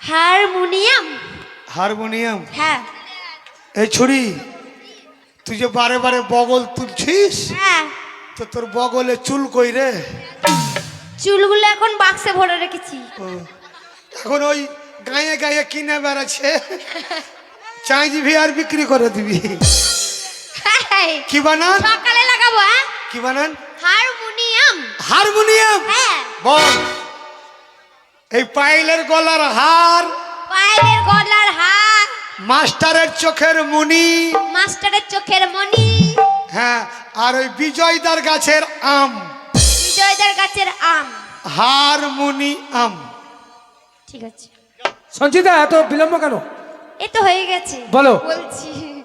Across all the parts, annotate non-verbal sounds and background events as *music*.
Harmonium. Harmonium? হ্যাঁ। এই ছুরি তুই যে বারে বারে বগল তুলছিস হ্যাঁ। তো তোর বগলে চুল কই রে? চুলগুলো এখন বাক্সে ভরে রেখেছি। এখন ওই গায়ে গায়ে কিনে বেড়াচ্ছে। চাইজবি আর বিক্রি করে দিবি। হ্যাঁ, কি বানান? সকালে লাগাবো হ্যাঁ। কি বানান? হারমোনিয়াম। হারমোনিয়াম? হ্যাঁ। বল। এই পাইলের গলার হার। পায়ের গলার হার। মাস্টারের চোখের মুনি। মাস্টারের চোখের মণি। হ্যাঁ আর ওই বিজয়দার গাছের আম। বিজয়দার গাছের আম। হার মুনি আম। ঠিক আছে। সঞ্চিতা এত বিলম্ব কেন? এ তো হয়ে গেছে। বলো। বলছি।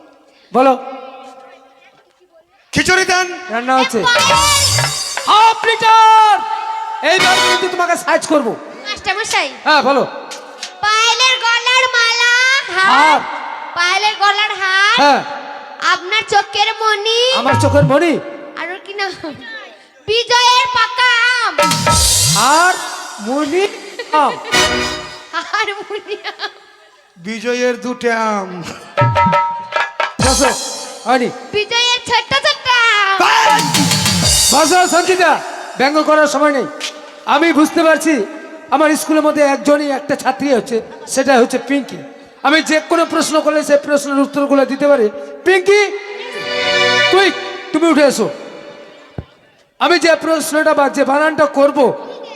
বলো। খিচুড়ি দেন। রান্না হচ্ছে। Half litre! এইবার কিন্তু তোমাকে সার্চ করব। মাস্টারমশাই? হ্যাঁ বলো। পায়েলের গলার মালা হার। পায়েলের গলার হার। হ্যাঁ। আপনার চোখের মণি। আমার চোখের মণি? আর কি না বিজয়ের পাকা আম আর মণি আম। আর হারমোনিয়াম বিজয়ের দুটো আম। বসো হয়নি। বিজয়ের ছোট্ট ছোট্ট আম। বসো সঞ্চিতা ব্যঙ্গ করার সময় নেই। আমি বুঝতে পারছি আমার স্কুলের মধ্যে একজনই একটা ছাত্রী হচ্ছে সেটা হচ্ছে পিঙ্কি। আমি যে কোনো প্রশ্ন করলে সেই প্রশ্নের উত্তরগুলো দিতে পারি। পিঙ্কি তুই তুমি উঠে এসো। আমি যে প্রশ্নটা বা যে বানানটা করব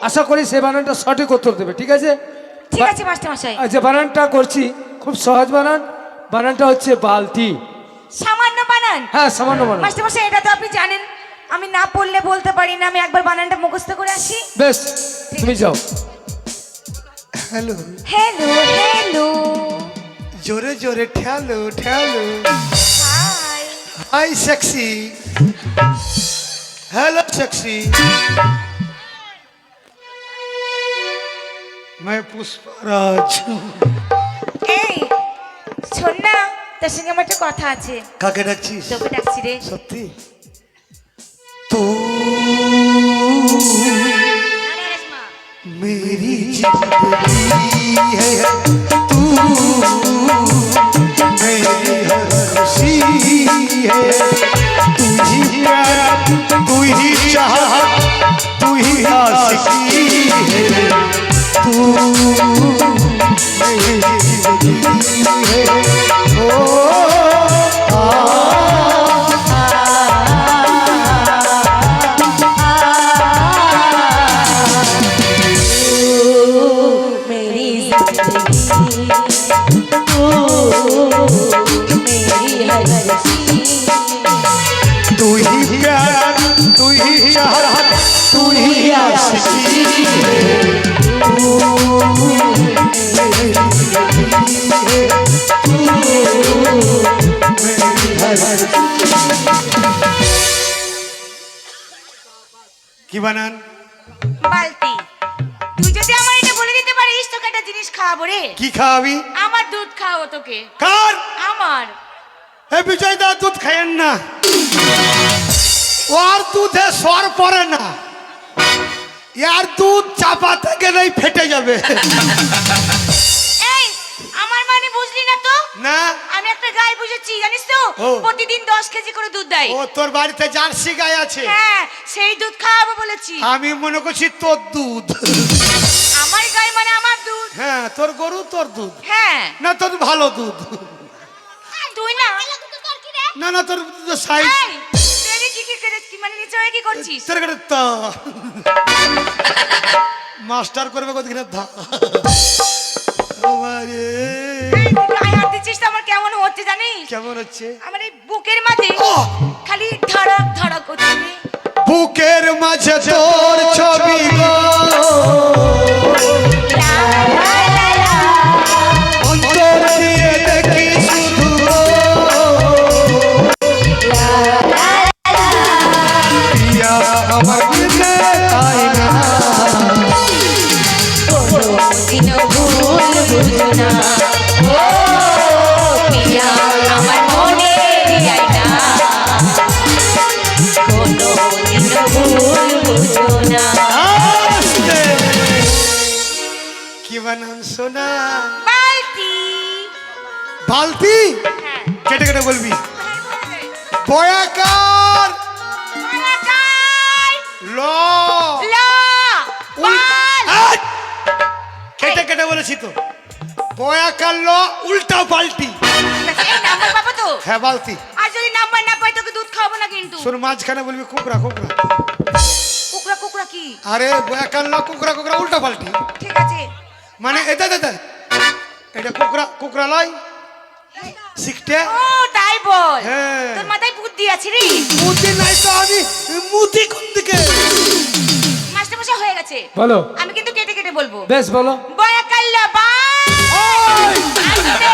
আশা করি সেই বানানটা সঠিক উত্তর দেবে ঠিক আছে? ঠিক আছে যে বানানটা করছি খুব সহজ বানান। বানানটা হচ্ছে বালতি। সামান্য বানান? হ্যাঁ সামান্য বানান। মাস্টার মশাই এটা তো আপনি জানেন। আমি না পড়লে বলতে পারি না আমি একবার বানানটা মুখস্থ করে আসি। বেশ তুমি যাও। হ্যালো হ্যালো হ্যালো জোরে জোরে ঠ্যালো ঠ্যালো hi. Hi sexy. Hello sexy. मैं পুষ্পরাজ। এই শোন না তোর সঙ্গে আমার একটা কথা আছে। কাকে ডাকছিস? তোকে ডাকছি রে। সত্যি? তুই *laughs* मेरी ज़िंदगी है तू। मेरी हर खुशी है। तू ही प्यार तू ही चाहत तू ही आशिकी है। तू मेरी ज़िंदगी है, ओ। কি বানান? বালতি। তুই যদি আমার এটা বলে দিতে পারিস তোকে একটা জিনিস খাওয়াবো রে। কি খাওয়াবি? আমার দুধ খাওয়াবো তোকে। কার? আমার। হে বিজয় দা দুধ খাইয়েন না। ওর দুধে সর পড়ে না। ইয়ার দুধ চাপাতে গেলেই ফেটে যাবে এই আমার মানে বুঝলি না তো? না। আমি একটা গাই বুঝেছি জানিস তো? ও। প্রতিদিন দশ কেজি করে দুধ দেয়। ও তোর বাড়িতে জার্সি গাই আছে? হ্যাঁ সেই দুধ খাওয়াবো বলেছি। আমি মনে করছি তোর দুধ। আমার গাই মানে আমার দুধ। হ্যাঁ তোর গরু তোর দুধ। হ্যাঁ। না তোর ভালো দুধ। তুই না? না না তোর সাইজ। এই, কি মানে নিচে হয়ে কি করছিস? তোর কাছে তা মাস্টার করবে ধা। এই, গায়ে হাত দিচ্ছিস তো আমার কেমন হচ্ছে জানিস? কেমন হচ্ছে? আমার এই বুকের মাঝে খালি ধড়ক ধড়ক হচ্ছে। বুকের মাঝে তোর ছবি গো। বালতি? কেটে কেটে বলবি। বয়াকার। ল। কেটে কেটে বলেছি তো। বয়াকার ল উল্টা পাল্টি। এই নাম্বার তো? হ্যাঁ বালতি। আর যদি নাম্বার না পাই তোকে দুধ খাওয়াবো না কিন্তু। শোন মাঝখানে বলবি কুকরা কুকরা। কুকরা কুকরা কি? আরে বয়াকার ল কুকরা কুকরা উল্টা পাল্টি। ঠিক আছে। মানে এটা দাদা এটা কুকরা কুকরা লয়। শিখতে? ও তাই বল। হ্যাঁ। তোর মাথায় বুদ্ধি আছে রে। মুতি নাই তো আমি মুতি কোন দিকে? মাস্টার মশাই হয়ে গেছে। বলো। আমি কিন্তু কেটে কেটে বলব। বেশ বলো। বয়া কাল্লা আস্তে।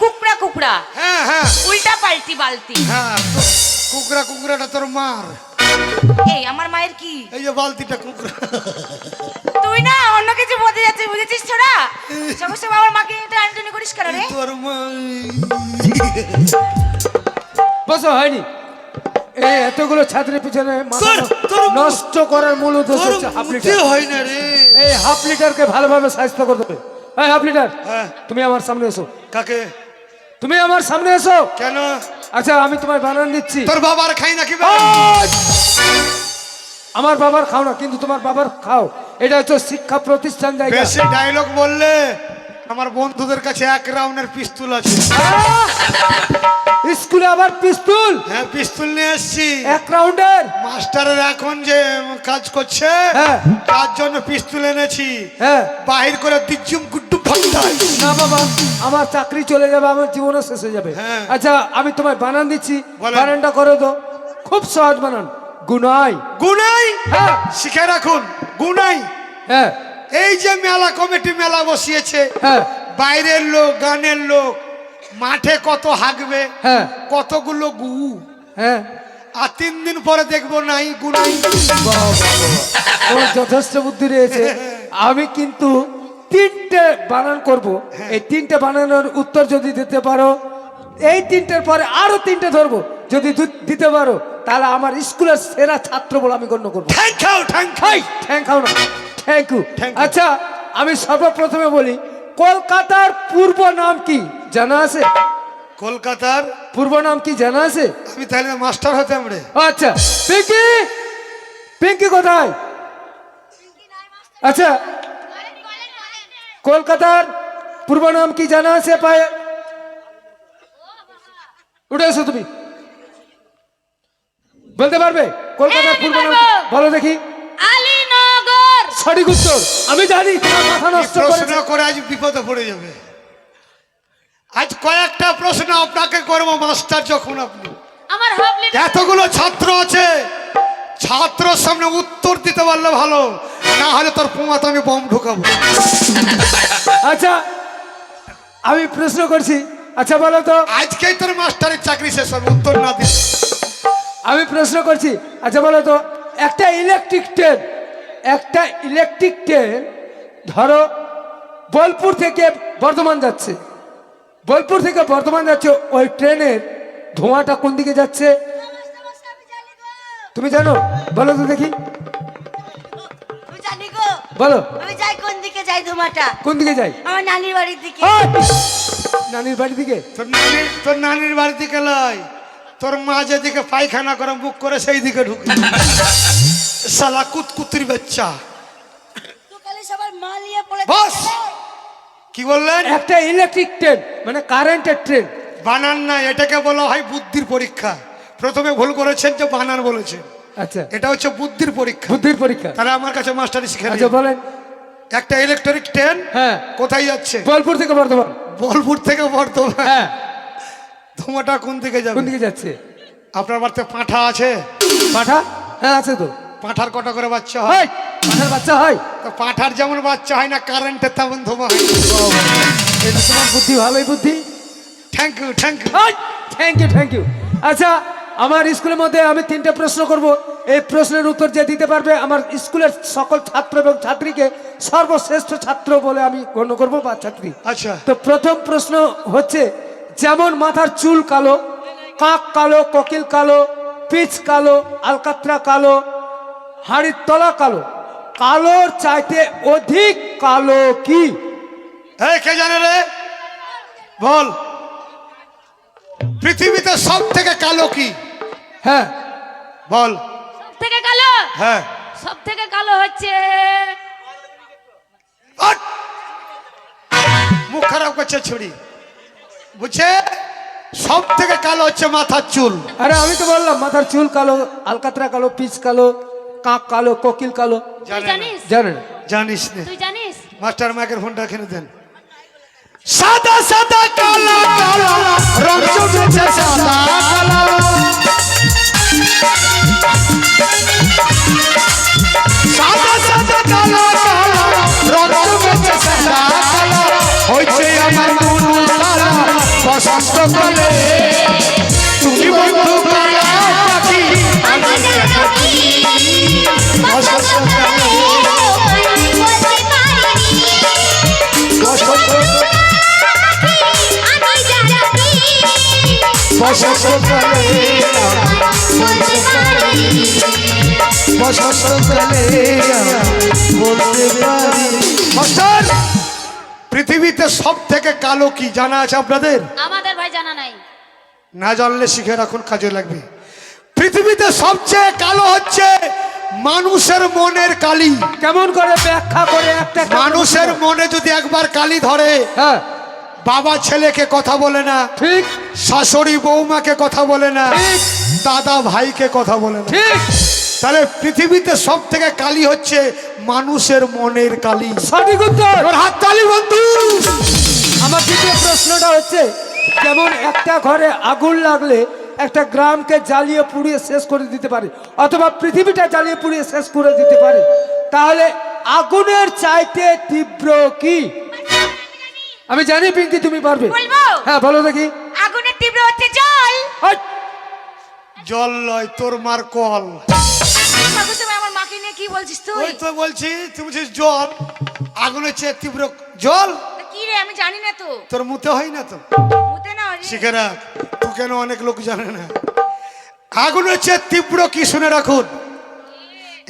কুকরা কুকরা হ্যাঁ হ্যাঁ। উল্টা পাল্টি বালতি। হ্যাঁ তো কুকরা কুকরাটা তোর মার। এই আমার মায়ের কি? এই যে বালতিটা কুকরা। তুই না অন্য কিছু বলতে যাচ্ছিস বুঝেছিস তোরা সমস্যা আমার মাকে এটা আন্টনি করিস কেন রে? তোর মা বসো হয়নি। এই এতগুলো ছাত্রের পিছনে নষ্ট করার মূল উদ্দেশ্য হচ্ছে হাফ লিটার। হয় না রে। এই হাফ লিটারকে ভালোভাবে স্বাস্থ্য করতে হবে। এই হাফ লিটার হ্যাঁ। তুমি আমার সামনে এসো। কাকে? তুমি আমার সামনে এসো। কেন? আচ্ছা আমি তোমার বানান দিচ্ছি। তোর বাবার খাই নাকি! আমার বাবার খাও না কিন্তু তোমার বাবার খাও। এটা হচ্ছে শিক্ষা প্রতিষ্ঠান জায়গা। বেশি ডায়লগ বললে আমার বন্ধুদের কাছে এক রাউন্ডের পিস্তুল আছে! স্কুলে আবার পিস্তুল? হ্যাঁ পিস্তুল নিয়ে এসছি। এক রাউন্ডের? মাস্টারের এখন যে কাজ করছে হ্যাঁ। তার জন্য পিস্তুল এনেছি। হ্যাঁ। বাহির করে দিচ্ছুম গুড্ডু ফাটাই। না বাবা আমার চাকরি চলে যাবে আমার জীবনও শেষ হয়ে যাবে। হ্যাঁ। আচ্ছা আমি তোমায় বানান দিচ্ছি। বানানটা করো তো খুব সহজ বানান। গুনাই। গুনাই? হ্যাঁ। শিখে রাখুন। গুনাই। হ্যাঁ। এই যে মেলা কমিটি মেলা বসিয়েছে হ্যাঁ। বাইরের লোক গানের লোক মাঠে কত হাঁকবে হ্যাঁ। কতগুলো গু। হ্যাঁ। আর তিন দিন পরে দেখব নাই গুনাই তোমার যথেষ্ট বুদ্ধি রয়েছে। আমি কিন্তু তিনটে বানান করব। হ্যাঁ। এই তিনটে বানানোর উত্তর যদি দিতে পারো এই তিনটের পরে আরও তিনটে ধরবো। যদি দিতে পারো তাহলে আমার স্কুলের সেরা ছাত্র বলে আমি গণ্য করব। ঠ্যাং খাও ঠ্যাং খাই থ্যাংক খাও না। থ্যাংক ইউ আচ্ছা আমি সর্বপ্রথমে বলি কলকাতার পূর্ব নাম কি? জানা আছে? কলকাতার? পূর্ব নাম কি জানা আছে? আমি তাহলে মাস্টার হতাম রে আচ্ছা পিঙ্কি! পিঙ্কি কোথায়? আচ্ছা কলকাতার পূর্ব নাম কি জানা আছে পায়ে? উঠে এসো তুমি। বলতে পারবে? কলকাতার পূর্ব নাম? বলো দেখি। সঠিক উত্তর। আমি জানি। মাথা নষ্ট প্রশ্ন করে আজ বিপদে পড়ে যাবে। আজ কয়েকটা প্রশ্ন আপনাকে করব মাস্টার যখন আপনি। আমার এতগুলো ছাত্র আছে। ছাত্রর সামনে উত্তর দিতে পারলে ভালো। না হলে তোর পোমাতে আমি বম ঢুকাবো। আচ্ছা আমি প্রশ্ন করছি। আচ্ছা বলো তো। আজকেই তোর মাস্টারের চাকরি শেষ হবে উত্তর না দিস আমি প্রশ্ন করছি। আচ্ছা বলো তো। একটা ইলেকট্রিক ট্রেন একটা ইলেকট্রিক ট্রেন ধরো বোলপুর থেকে বর্ধমান যাচ্ছে। বোলপুর থেকে বর্ধমান যাচ্ছে ওই ট্রেনের ধোঁয়াটা কোন দিকে যাচ্ছে? তুমি জানো? বলো তো দেখি। বলো। আমি যাই কোন দিকে যাই ধুমাটা কোন দিকে যাই? আমার নানির বাড়ির দিকে। ওই! নানির বাড়ি দিকে? তোর নানি তোর নানির বাড়ি দিকে লয়। তোর মা যেদিকে পায়খানা করে মুখ করে সেই দিকে ঢুকে। সালা কুতকুতির বাচ্চা। তো কালে সবার মালিয়া পড়ে বস! কি বললেন? একটা ইলেকট্রিক ট্রেন মানে কারেন্টের ট্রেন বানান না এটাকে বলা হয় বুদ্ধির পরীক্ষা। প্রথমে ভুল করেছেন যে বানান বলেছেন। আচ্ছা। এটা হচ্ছে বুদ্ধির পরীক্ষা। বুদ্ধির পরীক্ষা। তাহলে আমার কাছে মাস্টারি শিখে আচ্ছা। বলেন। একটা ইলেকট্রিক ট্রেন হ্যাঁ। কোথায় যাচ্ছে? বোলপুর থেকে বর্ধমান। বোলপুর থেকে বর্ধমান। হ্যাঁ। ধোঁয়াটা কোন দিকে যাবে? কোন দিকে যাচ্ছে? আপনার বাড়িতে পাঁঠা আছে? পাঠা? হ্যাঁ আছে তো। পাঁঠার কটা করে বাচ্চা হয়? পাঠার বাচ্চা হয়? তো পাঁঠার যেমন বাচ্চা হয় না কারেন্টের তেমন ধোঁয়া হয়। এটা তোমার বুদ্ধি ভালোই বুদ্ধি। Thank you thank you thank you thank you আচ্ছা আমার স্কুলের মধ্যে আমি তিনটে প্রশ্ন করব। এই প্রশ্নের উত্তর যে দিতে পারবে আমার স্কুলের সকল ছাত্র এবং ছাত্রীকে সর্বশ্রেষ্ঠ ছাত্র বলে আমি গণ্য করব বা ছাত্রী। আচ্ছা। তো প্রথম প্রশ্ন হচ্ছে যেমন মাথার চুল কালো কাক কালো কোকিল কালো পিচ কালো আলকাত্রা কালো হাড়ির তলা কালো। কালোর চাইতে অধিক কালো কি? কে জানে রে? বল। পৃথিবীতে সব থেকে কালো কি? হ্যাঁ। বল। সব থেকে কালো? হ্যাঁ। সব থেকে কালো হচ্ছে মুখ খারাপ করছে ছুরি। বুঝছে? সব থেকে কালো হচ্ছে মাথার চুল। আরে আমি তো বললাম মাথার চুল কালো আলকাতরা কালো পিচ কালো। কাক কালো কোকিল কালো। জানিস? জানেন জানিস না। তুই জানিস? মাস্টার মাইকের ফোনটা এখানে দেন। সাদা সাদা কালো কালো রং চমেছে সাদা কালো। সাদা সাদা কালো কালো রং চমেছে সাদা কালো। হইছে আমার মন কালো বসন্ত কালে। বসন্তকালে বসন্তকালে বলতে পারি মাস্টার পৃথিবীতে সব থেকে কালো কি জানা আছে আপনাদের? আমাদের ভাই জানা নাই। না জানলে শিখে রাখুন কাজে লাগবে। পৃথিবীতে সবচেয়ে কালো হচ্ছে মানুষের মনের কালি। কেমন করে ব্যাখ্যা করে একটা মানুষের মনে যদি একবার কালি ধরে হ্যাঁ। বাবা ছেলেকে কথা বলে না। ঠিক। শাশুড়ি বৌমাকে কথা বলে না। ঠিক। দাদা ভাইকে কথা বলে না। ঠিক। তাহলে পৃথিবীতে সব থেকে কালি হচ্ছে মানুষের মনের কালি। সঠিক উত্তর। হাত তালি বন্ধু। আমার দ্বিতীয় প্রশ্নটা হচ্ছে যেমন একটা ঘরে আগুন লাগলে একটা গ্রামকে জ্বালিয়ে পুড়িয়ে শেষ করে দিতে পারে? অথবা পৃথিবীটা জ্বালিয়ে পুড়িয়ে শেষ করে দিতে পারে? তাহলে আগুনের চাইতে তীব্র কি? আমি জানি পিঙ্কি তুমি পারবে। বলব? হ্যাঁ বলো দেখি। আগুনের তীব্র হচ্ছে জল! জল লয় তোর মার কল। আমার মাকে নিয়ে কি বলছিস তুই? ওই তো বলছি তুমি বলছিস জল আগুনের চেয়ে তীব্র জল? কি রে আমি জানি না তো। তোর মুতে হয় না তো? মুতে না। শিখে রাখ তুই কেন অনেক লোক জানে না? আগুনের চেয়ে তীব্র কি শুনে রাখুন?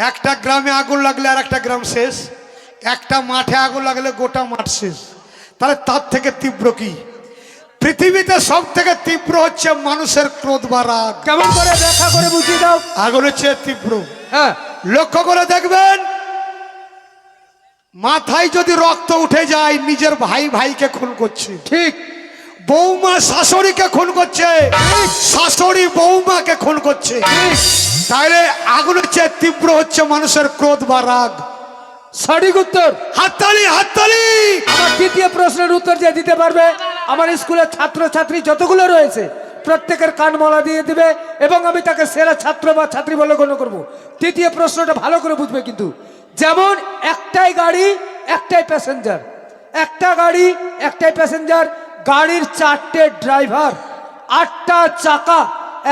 একটা গ্রামে আগুন লাগলে আর একটা গ্রাম শেষ একটা মাঠে আগুন লাগলে গোটা মাঠ শেষ। তাহলে তার থেকে তীব্র কি? পৃথিবীতে সব থেকে তীব্র হচ্ছে মানুষের ক্রোধ বা রাগ। কেমন করে? ব্যাখ্যা করে বুঝিয়ে দাও। আগুনের চেয়ে তীব্র। হ্যাঁ। লক্ষ্য করে দেখবেন মাথায় যদি রক্ত উঠে যায় নিজের ভাই ভাইকে খুন করছে। ঠিক। বৌমা শাশুড়িকে খুন করছে। শাশুড়ি বৌমাকে খুন করছে। তাহলে আগুনের চেয়ে তীব্র হচ্ছে মানুষের ক্রোধ বা রাগ। সঠিক উত্তর। হাততালি হাততালি! আমার তৃতীয় প্রশ্নের উত্তর যে দিতে পারবে আমার স্কুলের ছাত্র ছাত্রী যতগুলো রয়েছে প্রত্যেকের কান মলা দিয়ে দিবে এবং আমি তাকে সেরা ছাত্র বা ছাত্রী বলে গণ্য করব। তৃতীয় প্রশ্নটা ভালো করে বুঝবে কিন্তু। যেমন একটাই গাড়ি একটাই প্যাসেঞ্জার একটা গাড়ি একটাই প্যাসেঞ্জার গাড়ির চারটে ড্রাইভার আটটা চাকা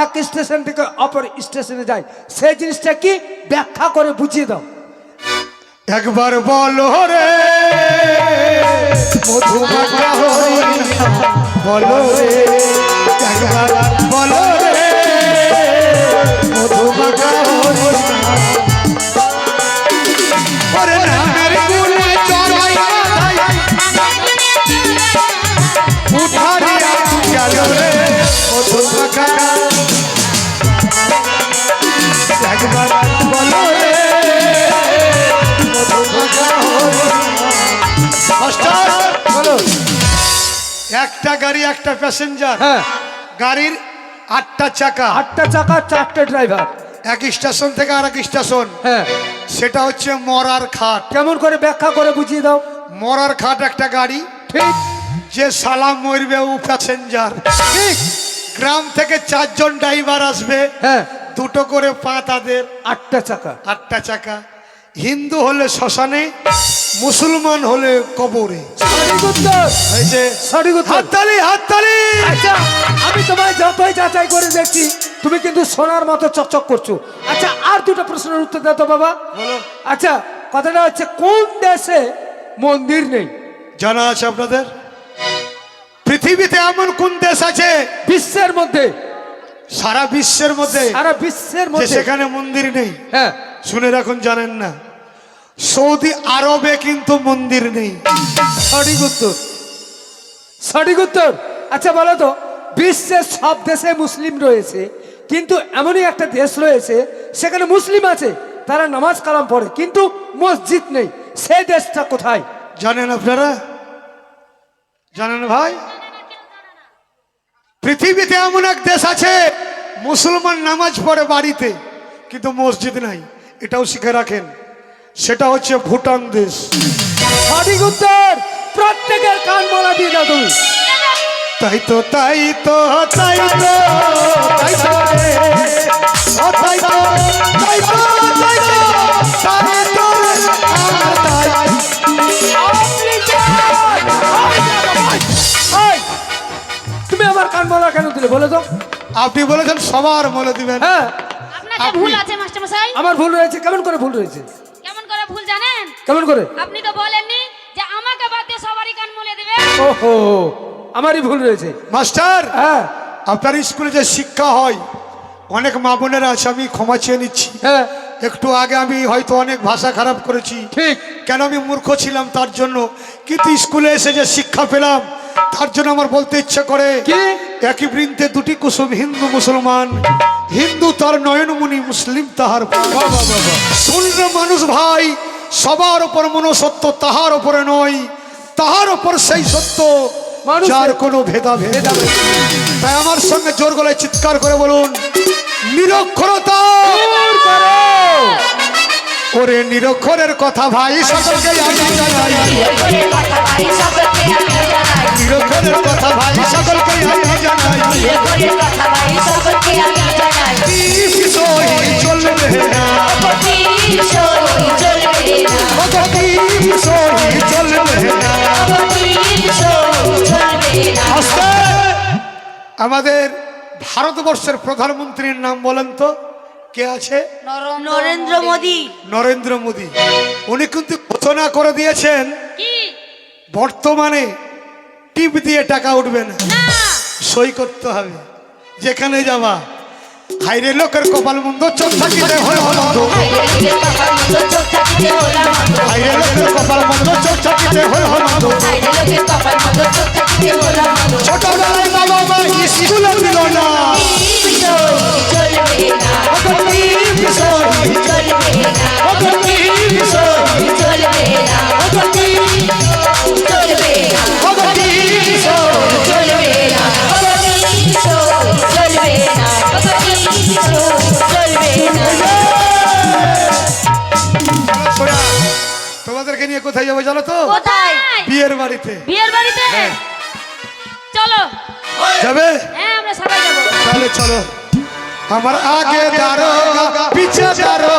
এক স্টেশন থেকে অপর স্টেশনে যায়। সেই জিনিসটা কি? ব্যাখ্যা করে বুঝিয়ে দাও। একবার বলো রে মধুমাখা হরিণা, বলো রে একবার বলো রে। গাড়ি একটা প্যাসেঞ্জার হ্যাঁ। গাড়ির আটটা চাকা। আটটা চাকা চারটে ড্রাইভার এক স্টেশন থেকে আর এক স্টেশন হ্যাঁ। সেটা হচ্ছে মরার খাট কেমন করে ব্যাখ্যা করে বুঝিয়ে দাও। মরার খাট একটা গাড়ি। ঠিক। যে সালাম মরবে ও প্যাসেঞ্জার ঠিক। গ্রাম থেকে চারজন ড্রাইভার আসবে। হ্যাঁ। দুটো করে পা তাদের। আটটা চাকা। আটটা চাকা। হিন্দু হলে শ্মশানে মুসলমান হলে কবরে। হাততালি হাততালি! আচ্ছা আমি তোমায় যতই যাচাই করে দেখছি। তুমি কিন্তু সোনার মতো চকচক করছ। আচ্ছা আর দুটো প্রশ্নের উত্তর দাও তো বাবা। আচ্ছা কথাটা হচ্ছে কোন দেশে মন্দির নেই? জানা আছে আপনাদের? পৃথিবীতে এমন কোন দেশ আছে? বিশ্বের মধ্যে। সারা বিশ্বের মধ্যে। সারা বিশ্বের মধ্যে। সেখানে মন্দির নেই। হ্যাঁ। শুনে রাখুন জানেন না। সৌদি আরবে কিন্তু মন্দির নেই। সঠিক উত্তর। সঠিক উত্তর। আচ্ছা বলো তো বিশ্বের সব দেশে মুসলিম রয়েছে কিন্তু এমনই একটা দেশ রয়েছে সেখানে মুসলিম আছে তারা নামাজ কালাম পড়ে কিন্তু মসজিদ নেই। সেই দেশটা কোথায়? জানেন আপনারা? জানেন ভাই? পৃথিবীতে এমন এক দেশ আছে মুসলমান নামাজ পড়ে বাড়িতে কিন্তু মসজিদ নাই। এটাও শিখে রাখেন। সেটা হচ্ছে ভুটান দেশ। সঠিক উত্তর প্রত্যেকের কান মালা দিয়ে দাও তুমি। তাই তো তাই তো তাই তো তাই তো রে। ও তাই তো তাই তো তাই তো তাই তো আর তাই তুমি আমার কান মালা কেন দিলে বলে তো আপনি বলেছেন সবার বলে দিবেন। হ্যাঁ। ভুল আছে আমার ভুল রয়েছে কেমন করে ভুল রয়েছে? কেমন করে? আপনি তো বলেননি যে আমাকে বাদ দিয়ে সবারই কান মলে দেবে। ওহো আমারই ভুল রয়েছে। মাস্টার হ্যাঁ। আপনার স্কুলে যে শিক্ষা হয় অনেক মা বোনেরা আছে আমি ক্ষমা চেয়ে নিচ্ছি। হ্যাঁ। একটু আগে আমি হয়তো অনেক ভাষা খারাপ করেছি। ঠিক। কেন আমি মূর্খ ছিলাম তার জন্য? কিন্তু স্কুলে এসে যে শিক্ষা পেলাম তার জন্য আমার বলতে ইচ্ছে করে। একই বৃন্তে দুটি কুসুম হিন্দু মুসলমান। হিন্দু তার নয়নমণি মুসলিম তাহার শূন্য মানুষ ভাই সবার ওপর মনসত্য তাহার ওপরে নয়। তাহার ওপর সেই সত্য মানুষের- যার কোনো ভেদাভেদ নেই। তাই আমার সঙ্গে জোর গলায় চিৎকার করে বলুন নিরক্ষরতা! দূর করো! ওরে নিরক্ষরের কথা ভাই সকলকে নিরক্ষরের কথা ভাই সকলকে জানাই চলবে না। আমাদের ভারতবর্ষের প্রধানমন্ত্রীর নাম বলেন তো? কে আছে? নরেন্দ্র মোদী। নরেন্দ্র মোদী। উনি কিন্তু ঘোষণা করে দিয়েছেন বর্তমানে টিপ দিয়ে টাকা উঠবে না। সই করতে হবে। যেখানে যাবা হাইরে লোকের কপাল মন্দ, চোখ থাকিতে হল মন্দ হাইরে লোকের কপাল মন্দ, চোখ থাকিতে ছোটবেলায় বাবা মা স্কুলে দিল না। বাড়িতে। বিয়ের বাড়িতে? চলো। যাবে? হ্যাঁ আমরা সবাই যাব। তাহলে চলো। আমার আগে দাঁড়ো পিছে দাঁড়ো